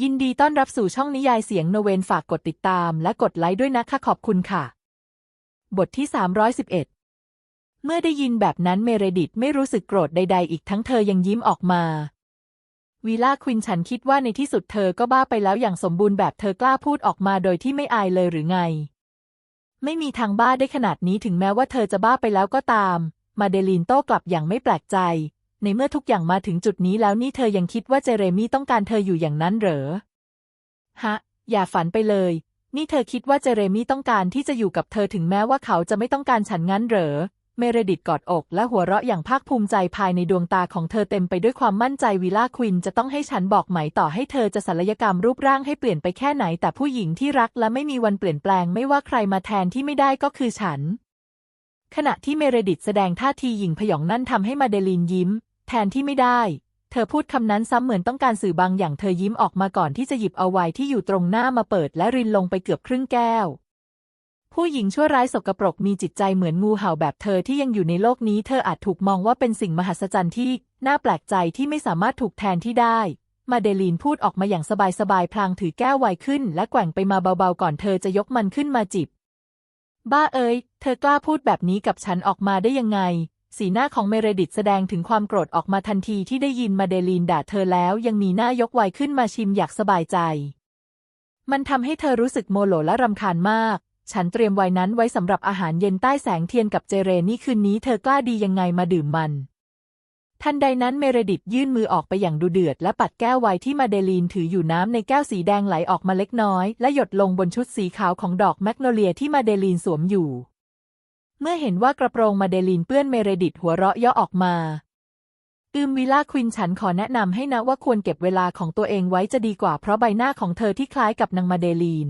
ยินดีต้อนรับสู่ช่องนิยายเสียงโนเวนฝากกดติดตามและกดไลค์ด้วยนะคะขอบคุณค่ะ บทที่ 311 เมื่อได้ยินแบบนั้นเมเรดิตไม่รู้สึกโกรธใด ๆ อีกทั้งเธอยังยิ้มออกมา วีล่าควินฉันคิดว่าในที่สุดเธอก็บ้าไปแล้วอย่างสมบูรณ์แบบเธอกล้าพูดออกมาโดยที่ไม่อายเลยหรือไง ไม่มีทางบ้าได้ขนาดนี้ถึงแม้ว่าเธอจะบ้าไปแล้วก็ตาม มาเดลีนโต้กลับอย่างไม่แปลกใจ ในเมื่อทุกอย่างมาถึงจุดนี้แล้วนี่เธอยังคิดว่าเจเรมี่ต้องการเธออยู่อย่างนั้นเหรอ ฮะ อย่าฝันไปเลย นี่เธอคิดว่าเจเรมี่ต้องการที่จะอยู่กับเธอถึงแม้ว่าเขาจะไม่ต้องการฉันงั้นเหรอ เมเรดิตกอดอกและหัวเราะอย่างภาคภูมิใจภายในดวงตาของเธอเต็มไปด้วยความมั่นใจวิล่าควินจะต้องให้ฉันบอกไหมต่อให้เธอจะศัลยกรรมรูปร่างให้เปลี่ยนไปแค่ไหน แต่ผู้หญิงที่รักและไม่มีวันเปลี่ยนแปลงไม่ว่าใครมาแทนที่ไม่ได้ก็คือฉันขณะที่เมเรดิตแสดงท่าทีหยิ่งพยองนั่นทำให้มาเดลีนยิ้ม แทนที่ไม่ได้ เธอพูดคำนั้นซ้ำเหมือนต้องการสื่อบางอย่างเธอยิ้มออกมาก่อนที่จะหยิบเอาไวน์ที่อยู่ตรงหน้ามาเปิดและรินลงไปเกือบครึ่งแก้ว ผู้หญิงชั่วร้ายสกปรกมีจิตใจเหมือนงูเห่าแบบเธอที่ยังอยู่ในโลกนี้ เธออาจถูกมองว่าเป็นสิ่งมหัศจรรย์ที่น่าแปลกใจที่ไม่สามารถถูกแทนที่ได้ มาเดลีนพูดออกมาอย่างสบายๆพลางถือแก้วไวน์ขึ้น และแกว่งไปมาเบาๆก่อนเธอจะยกมันขึ้นมาจิบบ้าเอ้ย เธอกล้าพูดแบบนี้กับฉันออกมาได้ยังไง สีหน้าของเมเรดิตแสดงถึงความโกรธออกมาทันทีที่ได้ยินมาเดลีนด่าเธอแล้วยังมีหน้ายกไวน์ขึ้นมาชิมอยากสบายใจ มันทำให้เธอรู้สึกโมโหและรำคาญมาก ฉันเตรียมไว้นั้นไว้สำหรับอาหารเย็นใต้แสงเทียนกับเจเรนี่คืนนี้เธอกล้าดียังไงมาดื่มมัน ทันใดนั้นเมเรดิตยื่นมือออกไปอย่างดูเดือดและปัดแก้วไวน์ที่มาเดลีนถืออยู่น้ำในแก้วสีแดงไหลออกมาเล็กน้อย และหยดลงบนชุดสีขาวของดอกแมกโนเลียที่มาเดลีนสวมอยู่ เมื่อเห็นว่ากระโปรงมาเดลีนเปื้อนเมเรดิตหัวเราะย่อออกมาอืมวิล่าควินฉันขอแนะนำให้นะว่าควรเก็บเวลาของตัวเองไว้จะดีกว่าเพราะใบหน้าของเธอที่คล้ายกับนางมาเดลีน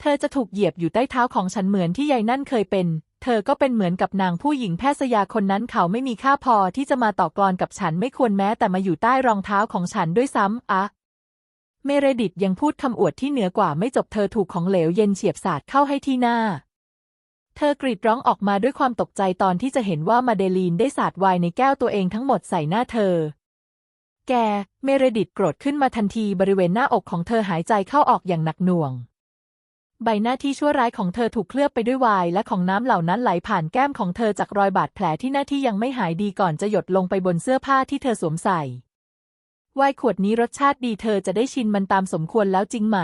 เธอจะถูกเหยียบอยู่ใต้เท้าของฉันเหมือนที่ยายนั่นเคยเป็น เธอก็เป็นเหมือนกับนางผู้หญิงแพทย์ยาคนนั้นเขาไม่มีค่าพอที่จะมาต่อกรกับฉันไม่ควรแม้แต่มาอยู่ใต้รองเท้าของฉันด้วยซ้ำอะเมเรดิตยังพูดคำอวดที่เหนือกว่าไม่จบเธอถูกของเหลวเย็นเฉียบสาดเข้าให้ที่หน้า เธอกรีดร้องออกมาด้วยความตกใจตอนที่จะเห็นว่ามาเดลีนได้สาดไวน์ในแก้วตัวเองทั้งหมดใส่หน้าเธอ แก เมเรดิตโกรธขึ้นมาทันทีบริเวณหน้าอกของเธอหายใจเข้าออกอย่างหนักหน่วง ใบหน้าที่ชั่วร้ายของเธอถูกเคลือบไปด้วยไวน์และของน้ำเหล่านั้นไหลผ่านแก้มของเธอจากรอยบาดแผลที่หน้าที่ยังไม่หายดีก่อนจะหยดลงไปบนเสื้อผ้าที่เธอสวมใส่ไวน์ขวดนี้รสชาติดีเธอจะได้ชินมันตามสมควรแล้วจริงไหม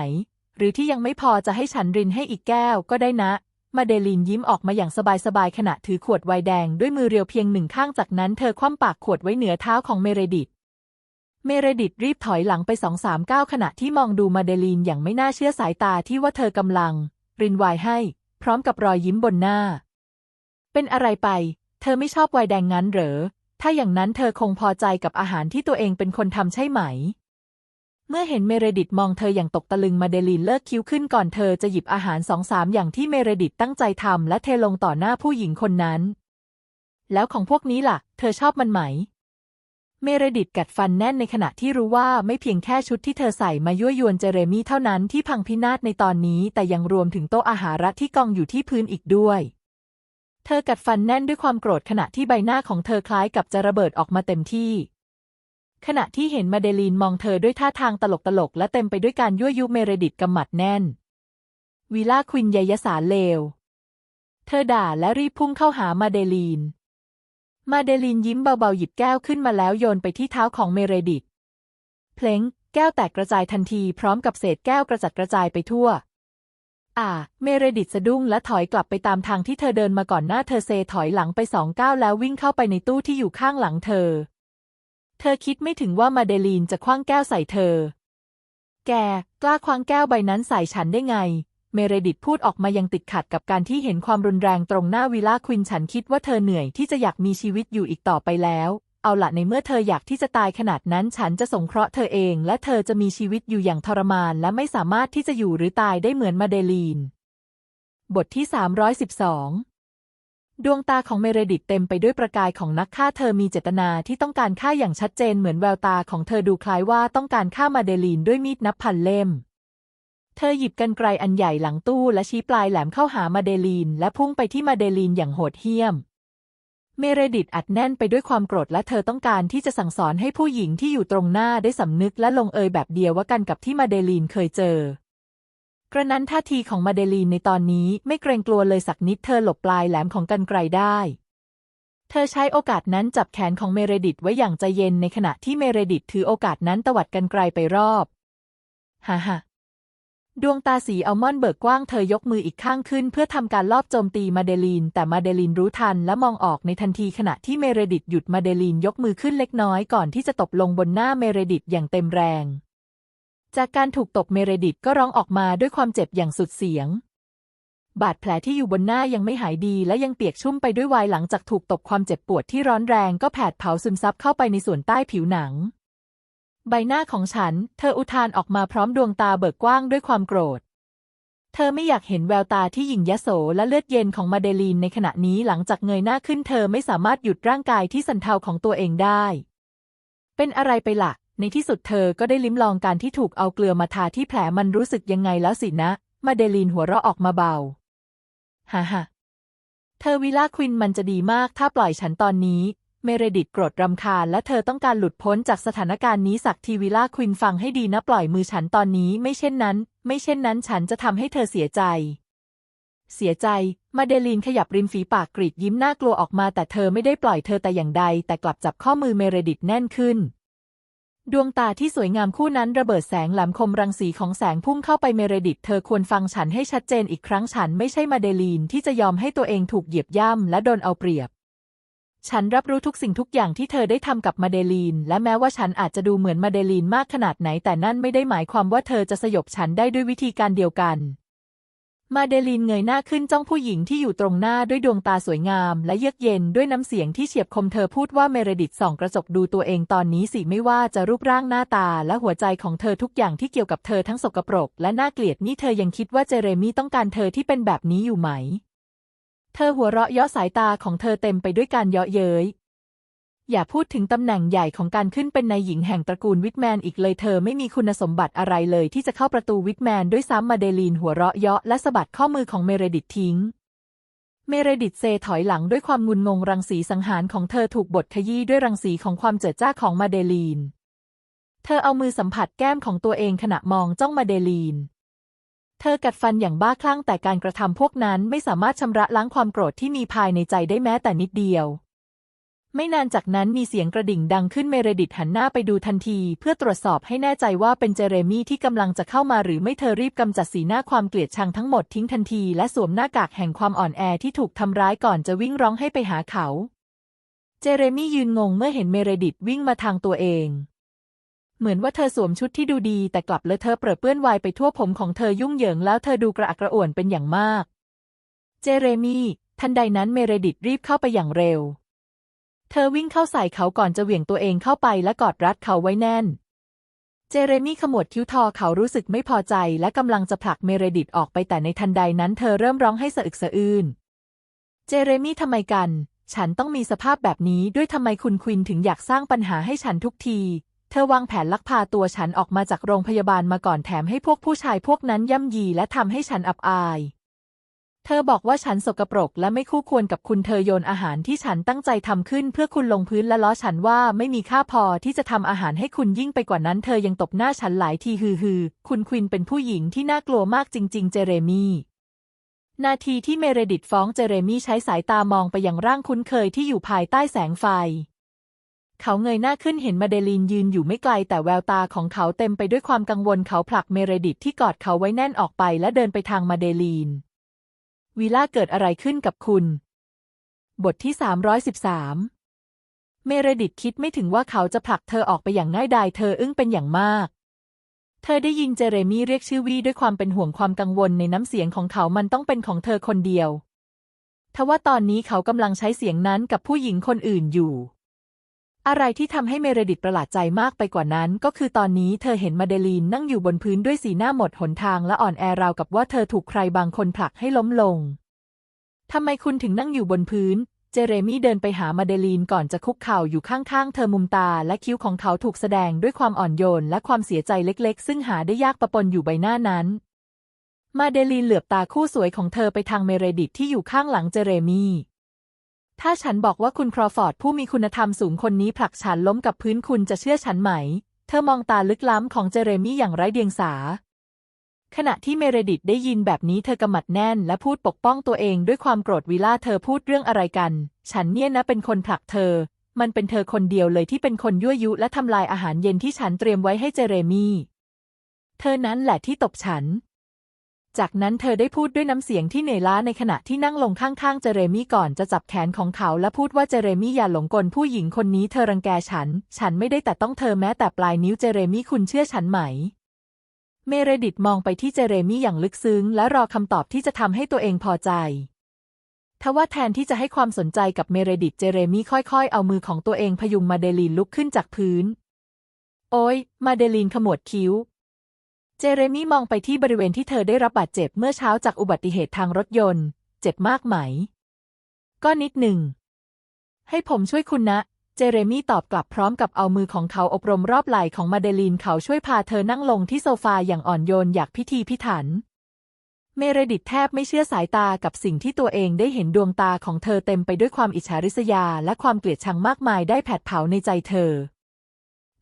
หรือที่ยังไม่พอจะให้ฉันรินให้อีกแก้วก็ได้นะ มาเดลินยิ้มออกมาอย่างสบายๆขณะถือขวดไวน์แดงด้วยมือเรียวเพียงหนึ่งข้างจากนั้นเธอคว่ำปากขวดไว้เหนือเท้าของเมเรดิตเมเรดิตรีบถอยหลังไปสองสามก้าวขณะที่มองดูมาเดลีนอย่างไม่น่าเชื่อสายตาที่ว่าเธอกำลัง รินไวน์ให้ พร้อมกับรอยยิ้มบนหน้า เป็นอะไรไป เธอไม่ชอบไวน์แดงงั้นเหรอ ถ้าอย่างนั้นเธอคงพอใจกับอาหารที่ตัวเองเป็นคนทำใช่ไหม เมื่อเห็นเมเรดิตมองเธออย่างตกตะลึงมาเดลีนเลิกคิ้วขึ้นก่อนเธอจะหยิบอาหารสองสามอย่างที่เมเรดิตตั้งใจทำและเทลงต่อหน้าผู้หญิงคนนั้น แล้วของพวกนี้ล่ะ เธอชอบมันไหม เมเรดิตกัดฟันแน่นในขณะที่รู้ว่าไม่เพียงแค่ชุดที่เธอใส่มายั่วยวนเจเรมี่เท่านั้นที่พังพินาศในตอนนี้ แต่ยังรวมถึงโต๊ะอาหารที่กองอยู่ที่พื้นอีกด้วยเธอกัดฟันแน่นด้วยความโกรธขณะที่ใบหน้าของเธอคล้ายกับจะระเบิดออกมาเต็มที่ ขณะที่เห็นมาเดลีนมองเธอด้วยท่าทางตลกๆและเต็มไปด้วยการยั่วยุเมเรดิตกำหมัดแน่นวีล่าควินยายสารเลว เธอด่าและรีบพุ่งเข้าหามาเดลีน มาเดลินยิ้มเบาๆหยิบแก้วขึ้นมาแล้วโยนไปที่เท้าของเมเรดิต เพลงแก้วแตกกระจายทันทีพร้อมกับเศษแก้วกระจัดกระจายไปทั่ว อ่า เมเรดิตสะดุ้งและถอยกลับไปตามทางที่เธอเดินมาก่อนหน้าเธอเซถอยหลังไปสองก้าวแล้ววิ่งเข้าไปในตู้ที่อยู่ข้างหลังเธอ ธอคิดไม่ถึงว่ามาเดลีนจะคว้างแก้วใส่เธอ แก กล้าคว้างแก้วใบนั้นใส่ฉันได้ไง เมเรดิตพูดออกมายังติดขัดกับการที่เห็นความรุนแรงตรงหน้าวิลล่าควินฉันคิดว่าเธอเหนื่อยที่จะอยากมีชีวิตอยู่อีกต่อไปแล้ว เอาละในเมื่อเธออยากที่จะตายขนาดนั้นฉันจะสงเคราะห์เธอเอง และเธอจะมีชีวิตอยู่อย่างทรมาน และไม่สามารถที่จะอยู่หรือตายได้เหมือนมาเดลีน บทที่ 312 ดวงตาของเมเรดิตเต็มไปด้วยประกายของนักฆ่าเธอมีเจตนาที่ต้องการฆ่าอย่างชัดเจนเหมือนแววตาของเธอดูคล้ายว่าต้องการฆ่ามาเดลีนด้วยมีดนับพันเล่ม เธอหยิบกันไกรอันใหญ่หลังตู้และชี้ปลายแหลมเข้าหามาเดลีนและพุ่งไปที่มาเดลีนอย่างโหดเหี้ยม เมเรดิตอัดแน่นไปด้วยความโกรธและเธอต้องการที่จะสั่งสอนให้ผู้หญิงที่อยู่ตรงหน้าได้สำนึกและลงเอยแบบเดียวว่ากันกับที่มาเดลีนเคยเจอ กระนั้นท่าทีของมาเดลีนในตอนนี้ไม่เกรงกลัวเลยสักนิดเธอหลบปลายแหลมของกันไกรได้ เธอใช้โอกาสนั้นจับแขนของเมเรดิตไว้อย่างใจเย็นในขณะที่เมเรดิตถือโอกาสนั้นตวัดกันไกรไปรอบฮ่าฮ่าดวงตาสีอัลมอนด์เบิกกว้างเธอยกมืออีกข้างขึ้นเพื่อทำการลอบโจมตีมาเดลีน แต่มาเดลีนรู้ทันและมองออกในทันทีขณะที่เมเรดิตหยุดมาเดลีนยกมือขึ้นเล็กน้อยก่อนที่จะตบลงบนหน้าเมเรดิตอย่างเต็มแรง จากการถูกตบเมเรดิตก็ร้องออกมาด้วยความเจ็บอย่างสุดเสียง บาดแผลที่อยู่บนหน้ายังไม่หายดีและยังเปียกชุ่มไปด้วยวายหลังจากถูกตบความเจ็บปวดที่ร้อนแรงก็แผดเผาซึมซับเข้าไปในส่วนใต้ผิวหนัง ใบหน้าของฉัน เธออุทานออกมาพร้อมดวงตาเบิกกว้างด้วยความโกรธ เธอไม่อยากเห็นแววตาที่หยิ่งยโสและเลือดเย็นของมาเดลีนในขณะนี้หลังจากเงยหน้าขึ้นเธอไม่สามารถหยุดร่างกายที่สันเทาของตัวเองได้ เป็นอะไรไปละ่ะ ในที่สุดเธอก็ได้ลิ้มลองการที่ถูกเอาเกลือมาทาที่แผลมันรู้สึกยังไงแล้วสินะ มาเดลีนหัวเราะออกมาเบา ฮ่าฮ่าเธอวิลาควินมันจะดีมากถ้าปล่อยฉันตอนนี้ เมเรดิตโกรธรำคาญและเธอต้องการหลุดพ้นจากสถานการณ์นี้สักทีวิลาควินฟังให้ดีนะปล่อยมือฉันตอนนี้ไม่เช่นนั้น ไม่เช่นนั้นฉันจะทำให้เธอเสียใจ เสียใจ มาเดลีนขยับริมฝีปากกรีดยิ้มน่ากลัวออกมาแต่เธอไม่ได้ปล่อยเธอแต่อย่างใด แต่กลับจับข้อมือเมเรดิตแน่นขึ้น ดวงตาที่สวยงามคู่นั้นระเบิดแสงแหลมคมรังสีของแสงพุ่งเข้าไปเมเรดิตเธอควรฟังฉันให้ชัดเจนอีกครั้งฉันไม่ใช่มาเดลีนที่จะยอมให้ตัวเองถูกเหยียบย่ำและโดนเอาเปรียบ ฉันรับรู้ทุกสิ่งทุกอย่างที่เธอได้ทำกับมาเดลีน และแม้ว่าฉันอาจจะดูเหมือนมาเดลีนมากขนาดไหนแต่นั่นไม่ได้หมายความว่าเธอจะสยบฉันได้ด้วยวิธีการเดียวกัน มาเดลีนเงยหน้าขึ้นจ้องผู้หญิงที่อยู่ตรงหน้าด้วยดวงตาสวยงามและเยือกเย็นด้วยน้ำเสียงที่เฉียบคมเธอพูดว่าเมเรดิตส่องกระจกดูตัวเองตอนนี้สิไม่ว่าจะรูปร่างหน้าตาและหัวใจของเธอทุกอย่างที่เกี่ยวกับเธอทั้งสกปรก และน่าเกลียดนี่เธอยังคิดว่าเจเรมี่ต้องการเธอที่เป็นแบบนี้อยู่ไหม เธอหัวเราะเยาะสายตาของเธอเต็มไปด้วยการเยาะเย้ย อย่าพูดถึงตำแหน่งใหญ่ของการขึ้นเป็นนายหญิงแห่งตระกูลวิทแมนอีกเลยเธอไม่มีคุณสมบัติอะไรเลยที่จะเข้าประตูวิทแมนด้วยซ้ำมาเดลีนหัวเราะเยาะและสะบัดข้อมือของเมเรดิตทิ้ง เมเรดิตเซถอยหลังด้วยความงุนงงรังสีสังหารของเธอถูกบดขยี้ด้วยรังสีของความเจิดจ้าของมาเดลีน เธอเอามือสัมผัสแก้มของตัวเองขณะมองจ้องมาเดลีนเธอกัดฟันอย่างบ้าคลั่งแต่การกระทำพวกนั้นไม่สามารถชำระล้างความโกรธที่มีภายในใจได้แม้แต่นิดเดียว ไม่นานจากนั้นมีเสียงกระดิ่งดังขึ้นเมเรดิตหันหน้าไปดูทันที เพื่อตรวจสอบให้แน่ใจว่าเป็นเจเรมี่ที่กำลังจะเข้ามาหรือไม่เธอรีบกำจัดสีหน้าความเกลียดชังทั้งหมดทิ้งทันที และสวมหน้ากากแห่งความอ่อนแอที่ถูกทำร้ายก่อนจะวิ่งร้องให้ไปหาเขา เจเรมี่ยืนงงเมื่อเห็นเมเรดิตวิ่งมาทางตัวเอง เหมือนว่าเธอสวมชุดที่ดูดีแต่กลับเลอะเทอะเปรอะเปื้อนวายไปทั่วผมของเธอยุ่งเหยิงแล้วเธอดูกระอักกระอ่วนเป็นอย่างมาก เจเรมี่ทันใดนั้นเมเรดิตรีบเข้าไปอย่างเร็ว เธอวิ่งเข้าใส่เขาก่อนจะเหวี่ยงตัวเองเข้าไปและกอดรัดเขาไว้แน่น เจเรมี่ขมวดคิ้วทอเขารู้สึกไม่พอใจและกำลังจะผลักเมเรดิตออกไปแต่ในทันใดนั้นเธอเริ่มร้องให้สะอึกสะอื้น เจเรมี่ทำไมกัน ฉันต้องมีสภาพแบบนี้ด้วยทำไมคุณควินถึงอยากสร้างปัญหาให้ฉันทุกที เธอวางแผนลักพาตัวฉันออกมาจากโรงพยาบาลมาก่อนแถมให้พวกผู้ชายพวกนั้นย่ำยีและทำให้ฉันอับอาย เธอบอกว่าฉันสกปรกและไม่คู่ควรกับคุณเธอโยนอาหารที่ฉันตั้งใจทำขึ้นเพื่อคุณลงพื้นและล้อฉันว่าไม่มีค่าพอที่จะทำอาหารให้คุณยิ่งไปกว่านั้นเธอยังตบหน้าฉันหลายทีฮือฮือคุณควินเป็นผู้หญิงที่น่ากลัวมากจริง ๆ เจเรมี่นาทีที่เมเรดิตฟ้องเจเรมี่ใช้สายตามองไปยังร่างคุ้นเคยที่อยู่ภายใต้แสงไฟ เขาเงยหน้าขึ้นเห็นมาเดลีนยืนอยู่ไม่ไกลแต่แววตาของเขาเต็มไปด้วยความกังวลเขาผลักเมเรดิตที่กอดเขาไว้แน่นออกไปและเดินไปทางมาเดลีน วีล่าเกิดอะไรขึ้นกับคุณ บทที่ 313 เมเรดิตคิดไม่ถึงว่าเขาจะผลักเธอออกไปอย่างง่ายดายเธออึ้งเป็นอย่างมาก เธอได้ยินเจเรมี่เรียกชื่อวีด้วยความเป็นห่วงความกังวลในน้ำเสียงของเขามันต้องเป็นของเธอคนเดียวทว่าตอนนี้เขากำลังใช้เสียงนั้นกับผู้หญิงคนอื่นอยู่ อะไรที่ทำให้เมเรดิตประหลาดใจมากไปกว่านั้น ก็คือตอนนี้เธอเห็นมาเดลีนนั่งอยู่บนพื้นด้วยสีหน้าหมดหนทางและอ่อนแอราวกับว่าเธอถูกใครบางคนผลักให้ล้มลงทำไมคุณถึงนั่งอยู่บนพื้น เจเรมี่เดินไปหามาเดลีนก่อนจะคุกเข่าอยู่ข้างๆ เธอมุมตาและคิ้วของเขาถูกแสดงด้วยความอ่อนโยนและความเสียใจเล็กๆ ซึ่งหาได้ยากประปนอยู่ใบหน้านั้น มาเดลีนเหลือบตาคู่สวยของเธอไปทางเมเรดิตที่อยู่ข้างหลังเจเรมี่ ถ้าฉันบอกว่าคุณครอฟอร์ดผู้มีคุณธรรมสูงคนนี้ผลักฉันล้มกับพื้นคุณจะเชื่อฉันไหม เธอมองตาลึกล้ำของเจเรมี่อย่างไร้เดียงสา ขณะที่เมเรดิตได้ยินแบบนี้เธอกำมัดแน่นและพูดปกป้องตัวเองด้วยความโกรธวิล่าเธอพูดเรื่องอะไรกัน ฉันเนี่ยนะเป็นคนผลักเธอ มันเป็นเธอคนเดียวเลยที่เป็นคนยั่วยุและทำลายอาหารเย็นที่ฉันเตรียมไว้ให้เจเรมี่ เธอนั้นแหละที่ตบฉัน จากนั้นเธอได้พูดด้วยน้ำเสียงที่เหนื่อยล้าในขณะที่นั่งลงข้างๆเจเรมี่ก่อนจะจับแขนของเขาและพูดว่าเจเรมี่อย่าหลงกลผู้หญิงคนนี้เธอรังแกฉัน ฉันไม่ได้แต่ต้องเธอแม้แต่ปลายนิ้วเจเรมี่คุณเชื่อฉันไหม เมเรดิตมองไปที่เจเรมี่อย่างลึกซึ้ง และรอคำตอบที่จะทำให้ตัวเองพอใจทว่าแทนที่จะให้ความสนใจกับเมเรดิตเจเรมี่ค่อยๆ เอามือของตัวเองพยุงมาเดลีนลุกขึ้นจากพื้น โอ้ยมาเดลีนขมวดคิ้ว จเรมี่มองไปที่บริเวณที่เธอได้รับบาดเจ็บเมื่อเช้าจากอุบัติเหตุทางรถยนต์ เจ็บมากไหม ก็นิดหนึ่ง ให้ผมช่วยคุณนะ เจเรมี่ตอบกลับพร้อมกับเอามือของเขาอบรมรอบไหล่ของมาเดลีนเขาช่วยพาเธอนั่งลงที่โซฟาอย่างอ่อนโยนอยากพิธีพิถัน เมเรดิตแทบไม่เชื่อสายตากับสิ่งที่ตัวเองได้เห็นดวงตาของเธอเต็มไปด้วยความอิจฉาริษยาและความเกลียดชังมากมายได้แผดเผาในใจเธอ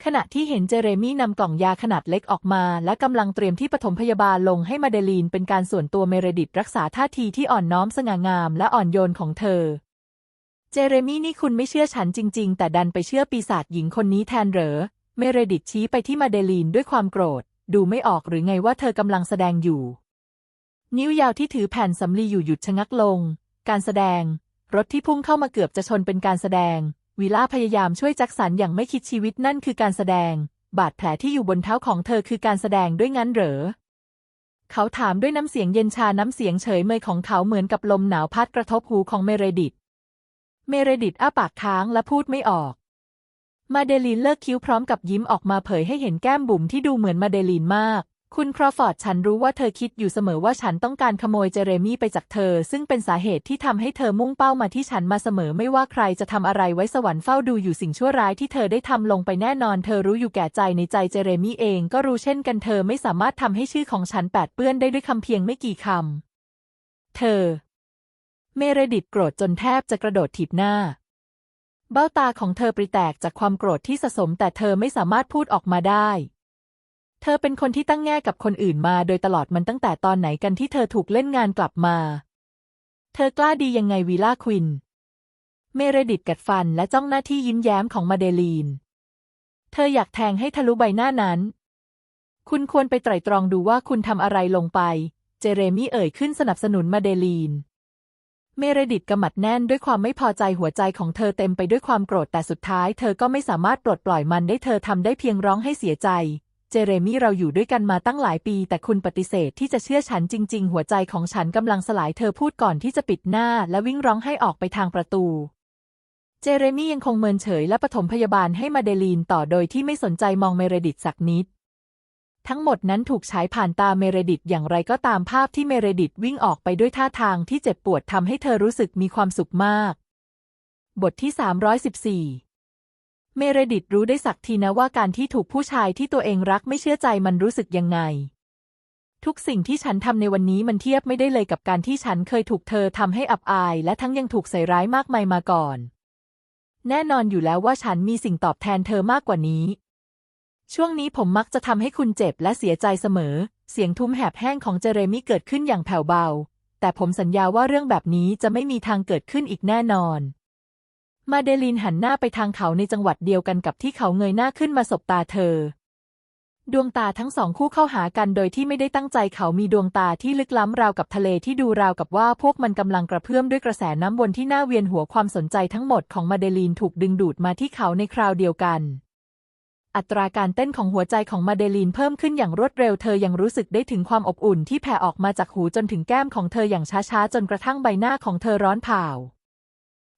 ขณะที่เห็นเจเรมี่นำกล่องยาขนาดเล็กออกมา และกำลังเตรียมที่ปฐมพยาบาลลงให้มาเดลีนเป็นการส่วนตัวเมเรดิตรักษาท่าทีที่อ่อนน้อมสง่างามและอ่อนโยนของเธอ เจเรมี่นี่คุณไม่เชื่อฉันจริง ๆ แต่ดันไปเชื่อปีศาจหญิงคนนี้แทนเหรอ เมเรดิตชี้ไปที่มาเดลีนด้วยความโกรธ ดูไม่ออกหรือไงว่าเธอกำลังแสดงอยู่ นิ้วยาวที่ถือแผ่นสำลีอยู่หยุดชะงักลง การแสดง รถที่พุ่งเข้ามาเกือบจะชนเป็นการแสดง วิล่าพยายามช่วยแจ็คสันอย่างไม่คิดชีวิตนั่นคือการแสดง บาดแผลที่อยู่บนเท้าของเธอคือการแสดงด้วยงั้นเหรอ เขาถามด้วยน้ำเสียงเย็นชาน้ำเสียงเฉยเมยของเขาเหมือนกับลมหนาวพัดกระทบหูของเมเรดิต เมเรดิตอ้าปากค้างและพูดไม่ออก มาเดลีนเลิกคิ้วพร้อมกับยิ้มออกมาเผยให้เห็นแก้มบุ๋มที่ดูเหมือนมาเดลีนมาก คุณครอฟอร์ดฉันรู้ว่าเธอคิดอยู่เสมอว่าฉันต้องการขโมยเจเรมี่ไปจากเธอ ซึ่งเป็นสาเหตุที่ทำให้เธอมุ่งเป้ามาที่ฉันมาเสมอไม่ว่าใครจะทำอะไรไว้สวรรค์เฝ้าดูอยู่สิ่งชั่วร้ายที่เธอได้ทำลงไปแน่นอนเธอรู้อยู่แก่ใจในใจเจเรมี่เองก็รู้เช่นกันเธอไม่สามารถทำให้ชื่อของฉันแปดเปื้อนได้ด้วยคำเพียงไม่กี่คำเธอ เมเรดิตโกรธจนแทบจะกระโดดถีบหน้าเบ้าตาของเธอปริแตกจากความโกรธที่สะสมแต่เธอไม่สามารถพูดออกมาได้ เธอเป็นคนที่ตั้งแง่กับคนอื่นมาโดยตลอดมันตั้งแต่ตอนไหนกันที่เธอถูกเล่นงานกลับมา เธอกล้าดียังไงวีล่าควิน เมเรดิตกัดฟันและจ้องหน้าที่ยิ้มแย้มของมาเดลีน เธออยากแทงให้ทะลุใบหน้านั้น คุณควรไปไตร่ตรองดูว่าคุณทำอะไรลงไป เจเรมี่เอ่ยขึ้นสนับสนุนมาเดลีน เมเรดิตกำมัดแน่นด้วยความไม่พอใจหัวใจของเธอเต็มไปด้วยความโกรธแต่สุดท้าย เธอก็ไม่สามารถปลดปล่อยมันได้เธอทำได้เพียงร้องให้เสียใจ เจเรมี่เราอยู่ด้วยกันมาตั้งหลายปี แต่คุณปฏิเสธที่จะเชื่อฉันจริง ๆ หัวใจของฉันกำลังสลายเธอพูดก่อนที่จะปิดหน้า และวิ่งร้องให้ออกไปทางประตู เจเรมี่ยังคงเมินเฉยและปฐมพยาบาลให้มาเดลีนต่อโดยที่ไม่สนใจมองเมเรดิตสักนิด ทั้งหมดนั้นถูกฉายผ่านตาเมเรดิตอย่างไรก็ตามภาพที่เมเรดิตวิ่งออกไปด้วยท่าทางที่เจ็บปวดทำให้เธอรู้สึกมีความสุขมาก บทที่ 314 เมเรดิตรู้ได้สักทีนะว่าการที่ถูกผู้ชายที่ตัวเองรักไม่เชื่อใจมันรู้สึกยังไง ทุกสิ่งที่ฉันทำในวันนี้มันเทียบไม่ได้เลยกับการที่ฉันเคยถูกเธอทำให้อับอาย และทั้งยังถูกใส่ร้ายมากมายมาก่อน แน่นอนอยู่แล้วว่าฉันมีสิ่งตอบแทนเธอมากกว่านี้ ช่วงนี้ผมมักจะทำให้คุณเจ็บและเสียใจเสมอ เสียงทุ้มแหบแห้งของเจเรมี่เกิดขึ้นอย่างแผ่วเบา แต่ผมสัญญาว่าเรื่องแบบนี้จะไม่มีทางเกิดขึ้นอีกแน่นอน มาเดลินหันหน้าไปทางเขาในจังหวัดเดียวกันกับที่เขาเงยหน้าขึ้นมาสบตาเธอ ดวงตาทั้งสองคู่เข้าหากันโดยที่ไม่ได้ตั้งใจเขามีดวงตาที่ลึกล้ำราวกับทะเลที่ดูราวกับว่าพวกมันกำลังกระเพื่อมด้วยกระแสน้ำวนที่น่าเวียนหัวความสนใจทั้งหมดของมาเดลีนถูกดึงดูดมาที่เขาในคราวเดียวกันอัตราการเต้นของหัวใจของมาเดลีนเพิ่มขึ้นอย่างรวดเร็ว เธอยังรู้สึกได้ถึงความอบอุ่นที่แผ่ออกมาจากหูจนถึงแก้มของเธออย่างช้าๆ จนกระทั่งใบหน้าของเธอร้อนเผา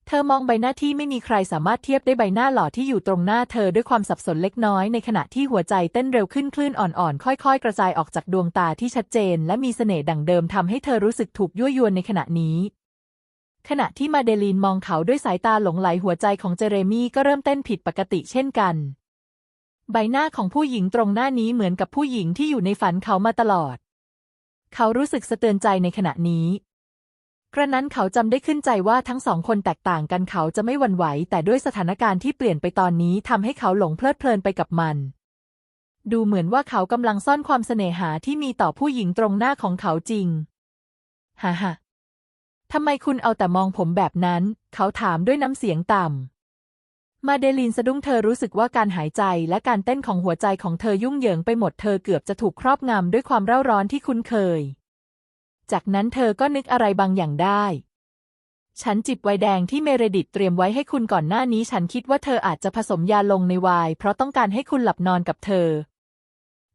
เธอมองใบหน้าที่ไม่มีใครสามารถเทียบได้ใบหน้าหล่อที่อยู่ตรงหน้าเธอด้วยความสับสนเล็กน้อยในขณะที่หัวใจเต้นเร็วขึ้นคลื่นอ่อนๆ ค่อย ๆ กระจายออกจากดวงตาที่ชัดเจน และมีเสน่ห์ดั่งเดิมทำให้เธอรู้สึกถูกยั่วยวนในขณะนี้ ขณะที่มาเดลีนมองเขาด้วยสายตาหลงไหลหัวใจของเจเรมี่ก็เริ่มเต้นผิดปกติเช่นกัน ใบหน้าของผู้หญิงตรงหน้านี้เหมือนกับผู้หญิงที่อยู่ในฝันเขามาตลอด เขารู้สึกสะเตือนใจในขณะนี้ กระนั้นเขาจำได้ขึ้นใจว่าทั้งสองคนแตกต่างกันเขาจะไม่หวั่นไหว แต่ด้วยสถานการณ์ที่เปลี่ยนไปตอนนี้ทำให้เขาหลงเพลิดเพลินไปกับมัน ดูเหมือนว่าเขากำลังซ่อนความเสน่หาที่มีต่อผู้หญิงตรงหน้าของเขาจริงฮ่าฮ่าทำไมคุณเอาแต่มองผมแบบนั้น เขาถามด้วยน้ำเสียงต่ำ มาเดลีนสะดุ้งเธอรู้สึกว่าการหายใจและการเต้นของหัวใจของเธอยุ่งเหยิงไปหมดเธอเกือบจะถูกครอบงำด้วยความเร่าร้อนที่คุ้นเคย จากนั้นเธอก็นึกอะไรบางอย่างได้ ฉันจิบไวน์แดงที่เมเรดิตเตรียมไว้ให้คุณก่อนหน้านี้ ฉันคิดว่าเธออาจจะผสมยาลงในไวน์เพราะต้องการให้คุณหลับนอนกับเธอ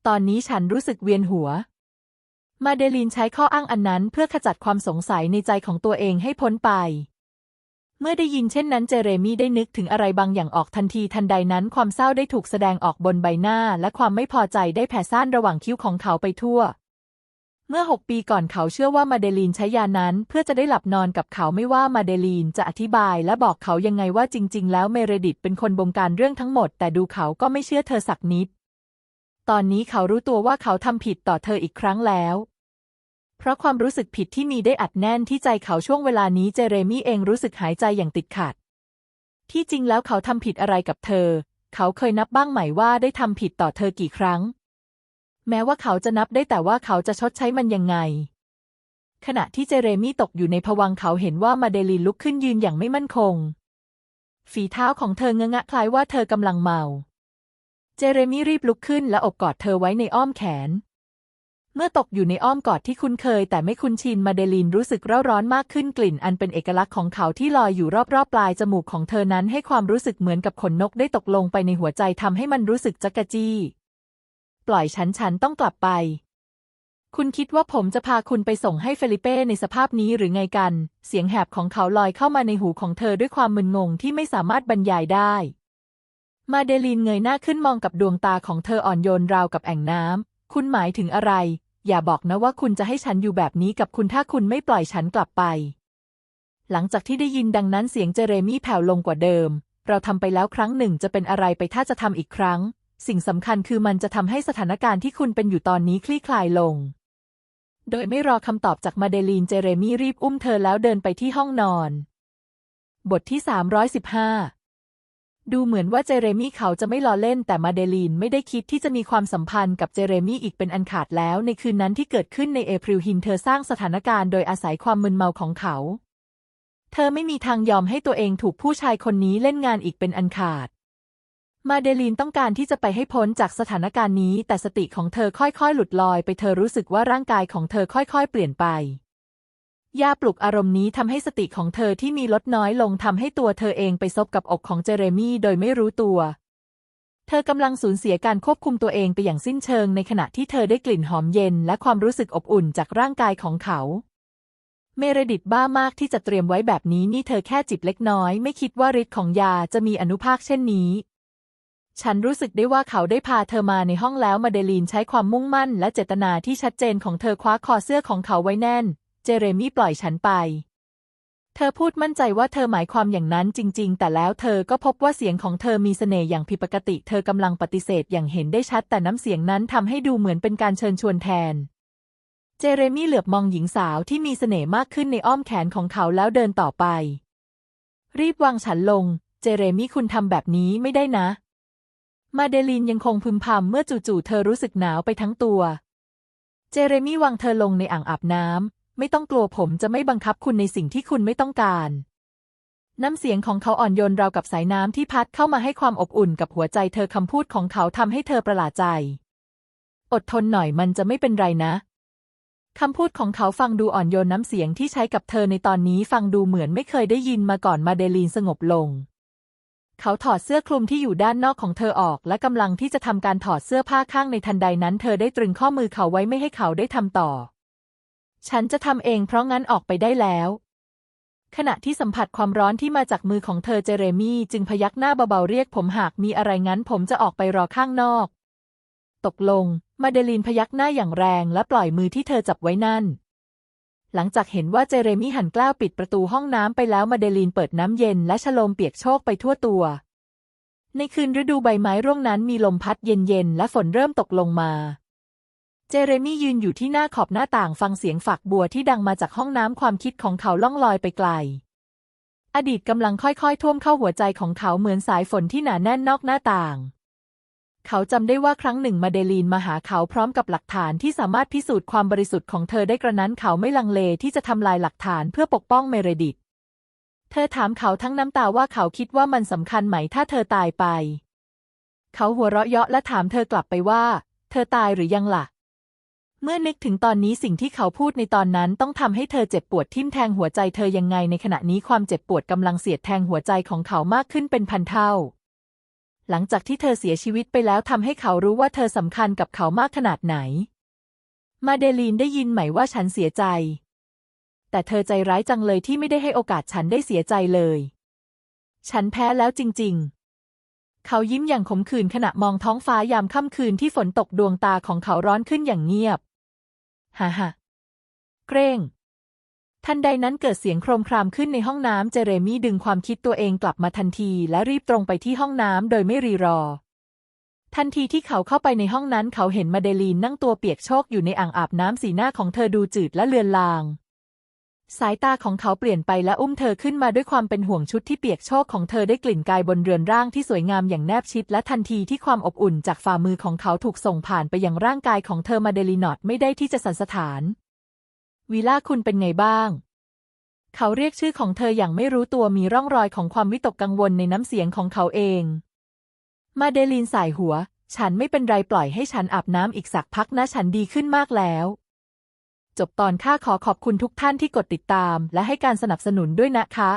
ตอนนี้ฉันรู้สึกเวียนหัว มาเดลีนใช้ข้ออ้างอันนั้นเพื่อขจัดความสงสัยในใจของตัวเองให้พ้นไป เมื่อได้ยินเช่นนั้นเจเรมี่ได้นึกถึงอะไรบางอย่างออกทันทีทันใดนั้น ความเศร้าได้ถูกแสดงออกบนใบหน้า และความไม่พอใจได้แผ่ซ่านระหว่างคิ้วของเขาไปทั่ว เมื่อหกปีก่อนเขาเชื่อว่ามาเดลีนใช้ยานั้น เพื่อจะได้หลับนอนกับเขาไม่ว่ามาเดลีนจะอธิบายและบอกเขายังไงว่าจริง ๆ แล้วเมเรดิตเป็นคนบงการเรื่องทั้งหมด แต่ดูเขาก็ไม่เชื่อเธอสักนิด ตอนนี้เขารู้ตัวว่าเขาทำผิดต่อเธออีกครั้งแล้ว เพราะความรู้สึกผิดที่มีได้อัดแน่นที่ใจเขาช่วงเวลานี้เจเรมี่เองรู้สึกหายใจอย่างติดขัด ที่จริงแล้วเขาทำผิดอะไรกับเธอ เขาเคยนับบ้างไหมว่าได้ทำผิดต่อเธอกี่ครั้ง แม้ว่าเขาจะนับได้แต่ว่าเขาจะชดใช้มันยังไง ขณะที่เจเรมี่ตกอยู่ในภวังเขาเห็นว่ามาเดลีนลุกขึ้นยืนอย่างไม่มั่นคง ฝีเท้าของเธอเงอะงะคล้ายว่าเธอกำลังเมา เจเรมี่รีบลุกขึ้นและอบกอดเธอไว้ในอ้อมแขน เมื่อตกอยู่ในอ้อมกอดที่คุ้นเคย แต่ไม่คุ้นชินมาเดลีนรู้สึกเร่าร้อนมากขึ้นกลิ่น อันเป็นเอกลักษณ์ของเขาที่ลอยอยู่รอบๆปลายจมูกของเธอนั้นให้ความรู้สึกเหมือนกับขนนกได้ตกลงไปในหัวใจทำให้มันรู้สึกจักกะจี้ ปล่อยฉันฉันต้องกลับไป คุณคิดว่าผมจะพาคุณไปส่งให้เฟลิเป้ในสภาพนี้หรือไงกัน เสียงแหบของเขาลอยเข้ามาในหูของเธอด้วยความมึนงงที่ไม่สามารถบรรยายได้ มาเดลีนเงยหน้าขึ้นมองกับดวงตาของเธออ่อนโยนราวกับแอ่งน้ำ คุณหมายถึงอะไร อย่าบอกนะว่าคุณจะให้ฉันอยู่แบบนี้กับคุณถ้าคุณไม่ปล่อยฉันกลับไป หลังจากที่ได้ยินดังนั้นเสียงเจเรมี่แผ่วลงกว่าเดิม เราทำไปแล้วครั้งหนึ่งจะเป็นอะไรไปถ้าจะทำอีกครั้ง สิ่งสำคัญคือมันจะทำให้สถานการณ์ที่คุณเป็นอยู่ตอนนี้คลี่คลายลง โดยไม่รอคำตอบจากมาเดลีนเจเรมี่รีบอุ้มเธอแล้วเดินไปที่ห้องนอน บทที่ 315 ดูเหมือนว่าเจเรมี่เขาจะไม่ล้อเล่นแต่มาเดลีนไม่ได้คิดที่จะมีความสัมพันธ์กับเจเรมี่อีกเป็นอันขาดแล้ว ในคืนนั้นที่เกิดขึ้นในเอพริลฮินเธอสร้างสถานการณ์โดยอาศัยความมึนเมาของเขา เธอไม่มีทางยอมให้ตัวเองถูกผู้ชายคนนี้เล่นงานอีกเป็นอันขาด มาเดลีนต้องการที่จะไปให้พ้นจากสถานการณ์นี้ แต่สติของเธอค่อยๆ หลุดลอยไปเธอรู้สึกว่าร่างกายของเธอค่อยๆ เปลี่ยนไป ยาปลุกอารมณ์นี้ทำให้สติของเธอที่มีลดน้อยลงทำให้ตัวเธอเองไปซบกับอกของเจเรมี่โดยไม่รู้ตัว เธอกำลังสูญเสียการควบคุมตัวเองไปอย่างสิ้นเชิง ในขณะที่เธอได้กลิ่นหอมเย็น และความรู้สึกอบอุ่นจากร่างกายของเขาเมเรดิตบ้ามากที่จะเตรียมไว้แบบนี้นี่เธอแค่จิบเล็กน้อย ไม่คิดว่าฤทธิ์ของยาจะมีอนุภาคเช่นนี้ ฉันรู้สึกได้ว่าเขาได้พาเธอมาในห้องแล้วมาเดลีนใช้ความมุ่งมั่นและเจตนาที่ชัดเจนของเธอคว้าคอเสื้อของเขาไว้แน่น เจเรมี่ปล่อยฉันไป เธอพูดมั่นใจว่าเธอหมายความอย่างนั้นจริง ๆ แต่แล้วเธอก็พบว่าเสียงของเธอมีเสน่ห์อย่างผิดปกติ เธอกำลังปฏิเสธอย่างเห็นได้ชัด แต่น้ำเสียงนั้นทำให้ดูเหมือนเป็นการเชิญชวนแทน เจเรมี่เหลือบมองหญิงสาวที่มีเสน่ห์มากขึ้นในอ้อมแขนของเขาแล้วเดินต่อไป รีบวางฉันลง เจเรมี่คุณทำแบบนี้ไม่ได้นะ มาเดลีนยังคงพึมพำเมื่อจู่ๆเธอรู้สึกหนาวไปทั้งตัว เจเรมี่วางเธอลงในอ่างอาบน้ำ ไม่ต้องกลัวผมจะไม่บังคับคุณในสิ่งที่คุณไม่ต้องการ น้ำเสียงของเขาอ่อนโยนราวกับสายน้ำที่พัดเข้ามาให้ความอบอุ่นกับหัวใจเธอคำพูดของเขาทำให้เธอประหลาดใจ อดทนหน่อยมันจะไม่เป็นไรนะคำพูดของเขาฟังดูอ่อนโยนน้ำเสียงที่ใช้กับเธอในตอนนี้ฟังดูเหมือนไม่เคยได้ยินมาก่อนมาเดลีนสงบลง เขาถอดเสื้อคลุมที่อยู่ด้านนอกของเธอออก และกำลังที่จะทำการถอดเสื้อผ้าข้างในทันใดนั้น เธอได้ตรึงข้อมือเขาไว้ไม่ให้เขาได้ทำต่อ ฉันจะทำเองเพราะงั้นออกไปได้แล้ว ขณะที่สัมผัสความร้อนที่มาจากมือของเธอเจเรมี่จึงพยักหน้าเบาๆเรียกผมหากมีอะไรงั้นผมจะออกไปรอข้างนอก ตกลง มาเดลีนพยักหน้าอย่างแรงและปล่อยมือที่เธอจับไว้นั่น หลังจากเห็นว่าเจเรมี่หันกล้าวปิดประตูห้องน้ำไปแล้วมาเดลีนเปิดน้ำเย็นและชโลมเปียกโชกไปทั่วตัว ในคืนฤดูใบไม้ร่วงนั้นมีลมพัดเย็นๆและฝนเริ่มตกลงมา เจเรมี่ยืนอยู่ที่หน้าขอบหน้าต่างฟังเสียงฝักบัวที่ดังมาจากห้องน้ำความคิดของเขาล่องลอยไปไกล อดีตกำลังค่อยๆท่วมเข้าหัวใจของเขาเหมือนสายฝนที่หนาแน่นนอกหน้าต่าง เขาจำได้ว่าครั้งหนึ่งมาเดลีนมาหาเขาพร้อมกับหลักฐานที่สามารถพิสูจน์ความบริสุทธิ์ของเธอได้กระนั้นเขาไม่ลังเลที่จะทำลายหลักฐานเพื่อปกป้องเมเรดิตเธอถามเขาทั้งน้ำตาว่าเขาคิดว่ามันสำคัญไหมถ้าเธอตายไป เขาหัวเราะเยาะและถามเธอกลับไปว่า เธอตายหรือยังล่ะ เมื่อนึกถึงตอนนี้สิ่งที่เขาพูดในตอนนั้นต้องทำให้เธอเจ็บปวดทิ่มแทงหัวใจเธอยังไงในขณะนี้ความเจ็บปวดกำลังเสียดแทงหัวใจของเขามากขึ้นเป็นพันเท่า หลังจากที่เธอเสียชีวิตไปแล้วทำให้เขารู้ว่าเธอสำคัญกับเขามากขนาดไหน มาเดลีนได้ยินไหมว่าฉันเสียใจ แต่เธอใจร้ายจังเลยที่ไม่ได้ให้โอกาสฉันได้เสียใจเลย ฉันแพ้แล้วจริง ๆ เขายิ้มอย่างขมขื่นขณะมองท้องฟ้ายามค่ำคืนที่ฝนตกดวงตาของเขาร้อนขึ้นอย่างเงียบ ฮ่าฮ่าเกรง ทันใดนั้นเกิดเสียงโครมครามขึ้นในห้องน้ำเจเรมี่ดึงความคิดตัวเองกลับมาทันที และรีบตรงไปที่ห้องน้ำโดยไม่รีรอ ทันทีที่เขาเข้าไปในห้องนั้นเขาเห็นมาเดลีนนั่งตัวเปียกโชกอยู่ในอ่างอาบน้ำสีหน้าของเธอดูจืดและเลือนลาง สายตาของเขาเปลี่ยนไปและอุ้มเธอขึ้นมาด้วยความเป็นห่วงชุดที่เปียกโชกของเธอได้กลิ่นกายบนเรือนร่างที่สวยงามอย่างแนบชิด และทันทีที่ความอบอุ่นจากฝ่ามือของเขาถูกส่งผ่านไปยังร่างกายของเธอมาเดลีนอตไม่ได้ที่จะสันสถาน วีล่าคุณเป็นไงบ้าง เขาเรียกชื่อของเธออย่างไม่รู้ตัวมีร่องรอยของความวิตกกังวลในน้ำเสียงของเขาเอง มาเดลีนสายหัว ฉันไม่เป็นไรปล่อยให้ฉันอาบน้ำอีกสักพักนะฉันดีขึ้นมากแล้ว จบตอนข้าขอขอบคุณทุกท่านที่กดติดตาม และให้การสนับสนุนด้วยนะคะ